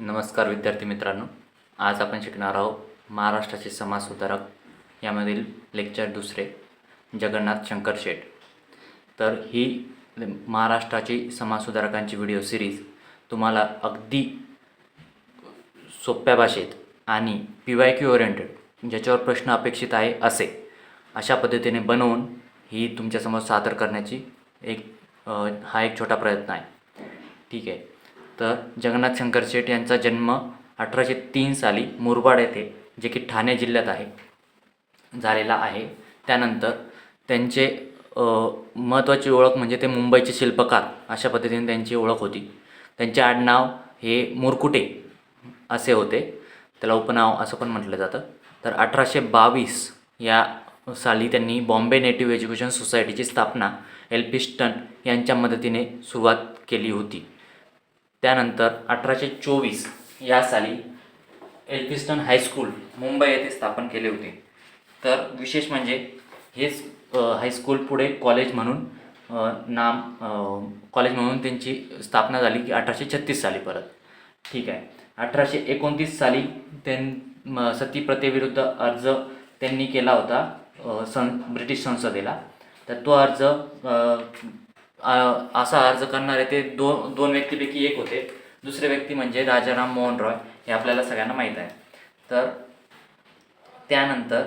नमस्कार विद्यार्थी मित्रांनो आज आपण शिकणार आहोत महाराष्ट्राचे समाजसुधारक यामधील लेक्चर दुसरे जगन्नाथ शंकर शेठ. तर ही महाराष्ट्राची समाजसुधारकांची व्हिडिओ सिरीज तुम्हाला अगदी सोप्या भाषेत आणि पी वाय क्यू ओरिएंटेड ज्याच्यावर प्रश्न अपेक्षित आहे असे अशा पद्धतीने बनवून ही तुमच्यासमोर सादर करण्याची एक हा एक छोटा प्रयत्न आहे. ठीक आहे. तर जगन्नाथ शंकर शेठ यांचा जन्म अठराशे तीन साली मुरबाड येथे जे की ठाणे जिल्ह्यात आहे झालेला आहे. त्यानंतर त्यांचे महत्त्वाची ओळख म्हणजे ते मुंबईचे शिल्पकार अशा पद्धतीने त्यांची ओळख होती. त्यांचे आडनाव हे मुरकुटे असे होते. त्याला उपनाव असं पण म्हटलं जातं. तर अठराशे बावीस या साली त्यांनी बॉम्बे नेटिव्ह एज्युकेशन सोसायटीची स्थापना एल्फिस्टन यांच्या मदतीने सुरुवात केली होती. त्यानंतर अठराशे चोवीस या साली एल्फिस्टन हायस्कूल मुंबई येथे स्थापन केले होते. तर विशेष म्हणजे हेच हायस्कूल पुढे कॉलेज म्हणून नाम कॉलेज म्हणून त्यांची स्थापना झाली की अठराशे छत्तीस साली परत. ठीक आहे. अठराशे एकोणतीस साली त्यां सतीप्रथेविरुद्ध अर्ज त्यांनी केला होता सं ब्रिटिश संसदेला. तर तो अर्ज असा अर्ज करणारे ते दोन दोन व्यक्तीपैकी एक होते. दुसरे व्यक्ती म्हणजे राजाराम मोहन रॉय हे आपल्याला सगळ्यांना माहीत आहे. तर त्यानंतर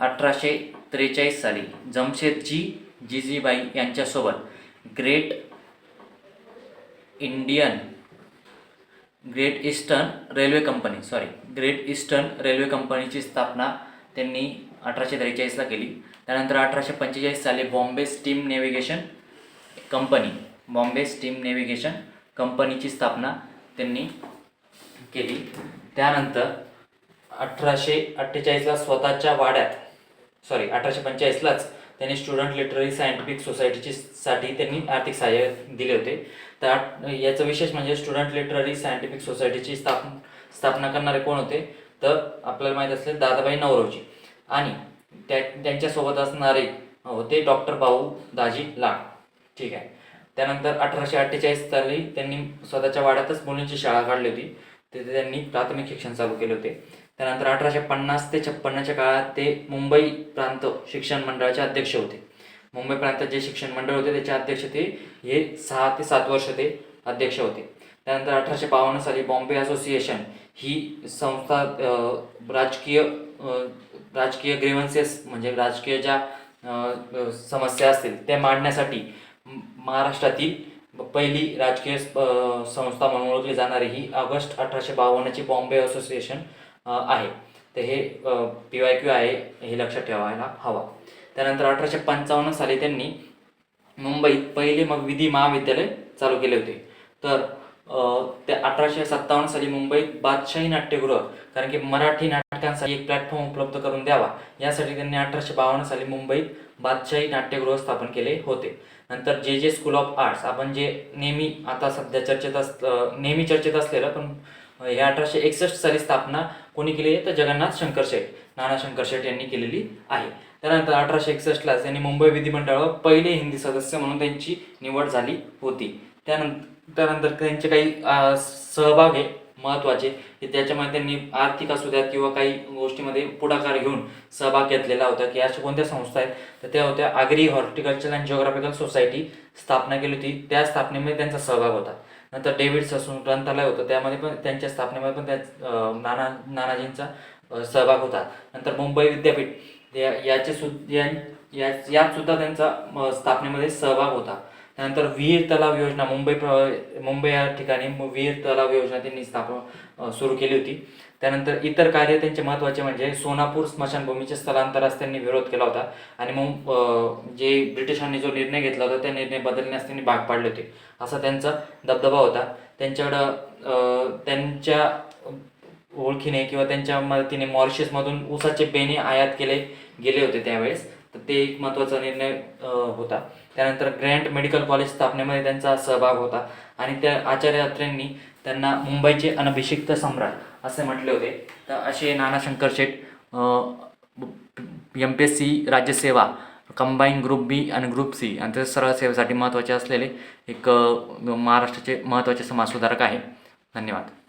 अठराशे त्रेचाळीस साली जमशेदजी जिजीबाई यांच्यासोबत great Indian great eastern railway company sorry great eastern railway कंपनीची स्थापना त्यांनी अठराशे त्रेचाळीसला केली. त्यानंतर अठराशे पंचेचाळीस साली Bombay steam navigation company Bombay steam navigation कंपनीची स्थापना त्यांनी केली. त्यानंतर अठराशे अठ्ठेचाळीसला स्वतःच्या वाड्यात सॉरी अठराशे पंचेचाळीसलाच त्यांनी स्टुडंट लिटररी सायंटिफिक सोसायटीची साठी त्यांनी आर्थिक सहाय्य दिले होते. तर याचं विशेष म्हणजे स्टुडंट लिटररी सायंटिफिक सोसायटीची स्थाप स्थापना करणारे कोण होते? तर आपल्याला माहीत असले दादाबाई नवरोजी. आणि त्या त्यांच्यासोबत असणारे होते डॉक्टर भाऊ दाजी लाड ठीक आहे. त्यानंतर अठराशे अठ्ठेचाळीस साली त्यांनी स्वतःच्या वाड्यातच मुलींची शाळा काढली होती. तिथे त्यांनी प्राथमिक शिक्षण चालू केले होते. त्यानंतर अठराशे पन्नास ते छप्पन्नच्या काळात ते मुंबई प्रांत शिक्षण मंडळाचे अध्यक्ष होते. मुंबई प्रांतात जे शिक्षण मंडळ होते त्याचे अध्यक्ष ते हे सहा ते सात वर्ष ते अध्यक्ष होते. त्यानंतर अठराशे बावन्न साली बॉम्बे असोसिएशन ही संस्था राजकीय राजकीय ग्रेव्हन्सेस म्हणजे राजकीय ज्या समस्या असतील त्या मांडण्यासाठी महाराष्ट्रातील पहिली राजकीय संस्था म्हणून ओळखली जाणारी ही ऑगस्ट अठराशे बावन्नची बॉम्बे असोसिएशन आहे. तर हे पी वाय क्यू आहे हे लक्षात ठेवायला हवा. त्यानंतर अठराशे पंचावन्न साली त्यांनी मुंबईत पहिले मग विधी महाविद्यालय चालू केले होते. तर ते अठराशे सत्तावन्न साली मुंबईत बादशाही नाट्यगृह कारण की मराठी नाटकांसाठी एक प्लॅटफॉर्म उपलब्ध करून द्यावा यासाठी त्यांनी अठराशे बावन्न साली मुंबईत बादशाही नाट्यगृह स्थापन केले होते. नंतर जे जे स्कूल ऑफ आर्ट्स आपण जे नेहमी आता सध्या चर्चेत अस नेहमी चर्चेत असलेलं पण हे अठराशे एकसष्ट साली स्थापना कोणी केली आहे? तर जगन्नाथ शंकर शेठ नाना शंकर शेठ यांनी केलेली आहे. त्यानंतर अठराशे एकसष्टला त्यांनी मुंबई विधिमंडळावर पहिले हिंदी सदस्य म्हणून त्यांची निवड झाली होती. त्यानंतर त्यानंतर त्यांचे काही सहभाग आहे महत्त्वाचे की त्याच्यामध्ये त्यांनी आर्थिक असू द्यात किंवा काही गोष्टीमध्ये पुढाकार घेऊन सहभाग घेतलेला होता की अशा कोणत्या संस्था आहेत? तर त्या होत्या agri horticulture and geographical society स्थापना केली होती. त्या स्थापनेमध्ये त्यांचा सहभाग होता. नंतर डेव्हिड ससून ग्रंथालय होतं. त्यामध्ये पण त्यांच्या स्थापनेमध्ये पण त्या नाना नानाजींचा सहभाग होता. नंतर मुंबई विद्यापीठ या याचे सुद्धा या यात सुद्धा त्यांचा स्थापनेमध्ये सहभाग होता. त्यानंतर विहीर तलाव योजना मुंबई प्र मुंबई या ठिकाणी विहीर तलाव योजना त्यांनी स्थापन सुरू केली होती. त्यानंतर इतर कार्य त्यांचे महत्त्वाचे म्हणजे सोनापूर स्मशानभूमीचे स्थलांतरास त्यांनी विरोध केला होता आणि मग जे ब्रिटिशांनी जो निर्णय घेतला होता त्या निर्णय बदलण्यास त्यांनी भाग पाडले होते. असा त्यांचा दबदबा होता. त्यांच्याकडं त्यांच्या ओळखीने किंवा त्यांच्या मदतीने मॉरिशसमधून ऊसाचे बेणे आयात केले गेले होते त्यावेळेस. तर ते एक महत्त्वाचा निर्णय होता. त्यानंतर ग्रँट मेडिकल कॉलेज स्थापनेमध्ये त्यांचा सहभाग होता. आणि त्या आचार्य अत्रेंनी त्यांना मुंबईचे अनभिषिक्त सम्राट असे म्हटले होते. तर असे Nana Shankar Sheth M P S C राज्यसेवा combine group B आणि ग्रुप सी आणि ते सरळ सेवेसाठी महत्त्वाचे असलेले एक महाराष्ट्राचे महत्त्वाचे समाजसुधारक आहे. धन्यवाद.